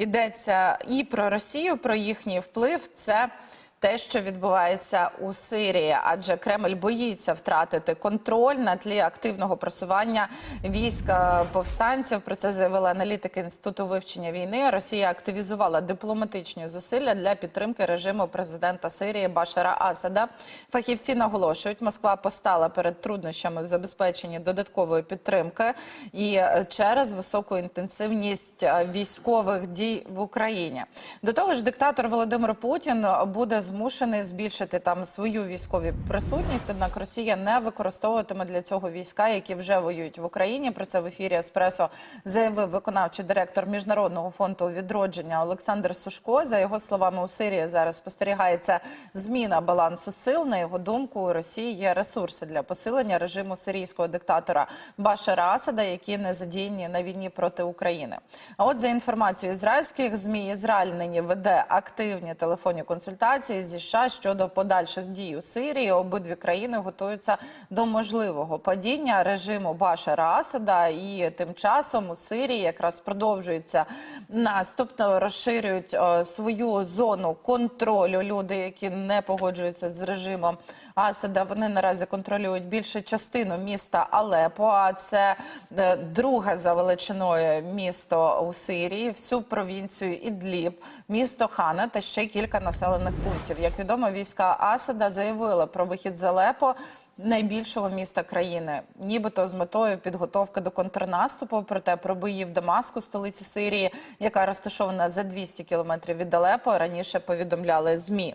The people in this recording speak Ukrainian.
йдеться і про Росію, про їхній вплив. Це те, що відбувається у Сирії, адже Кремль боїться втратити контроль на тлі активного просування війська повстанців. Про це заявили аналітики інституту вивчення війни. Росія активізувала дипломатичні зусилля для підтримки режиму президента Сирії Башара Асада. Фахівці наголошують, Москва постала перед труднощами в забезпеченні додаткової підтримки і е, через високу інтенсивність е, військових дій в Україні. До того ж, диктатор Володимир Путін буде змушений збільшити там свою військову присутність. Однак Росія не використовуватиме для цього війська, які вже воюють в Україні. Про це в ефірі Еспресо заявив виконавчий директор міжнародного фонду відродження Олександр Сушко. За його словами, у Сирії зараз спостерігається зміна балансу сил. На його думку, у Росії є ресурси для посилення режиму сирійського диктатора Башара Асада, які не задіяні на війні проти України. А от за інформацією ізраїльських змі, Ізраїль нині веде активні телефонні консультації зі США щодо подальших дій у Сирії. Обидві країни готуються до можливого падіння режиму Башара Асада. І тим часом у Сирії якраз продовжується наступно розширюють е, свою зону контролю. Люди, які не погоджуються з режимом Асада, вони наразі контролюють більше частину міста Алепо. А це е, друге за величиною місто у Сирії, всю провінцію Ідліб, місто Хана та ще кілька населених пунктів. Як відомо, війська Асада заявили про вихід з Алепо. Найбільшого міста країни, нібито з метою підготовки до контрнаступу. Проте про бої в Дамаску, столиці Сирії, яка розташована за 200 кілометрів від Алепо, раніше повідомляли змі.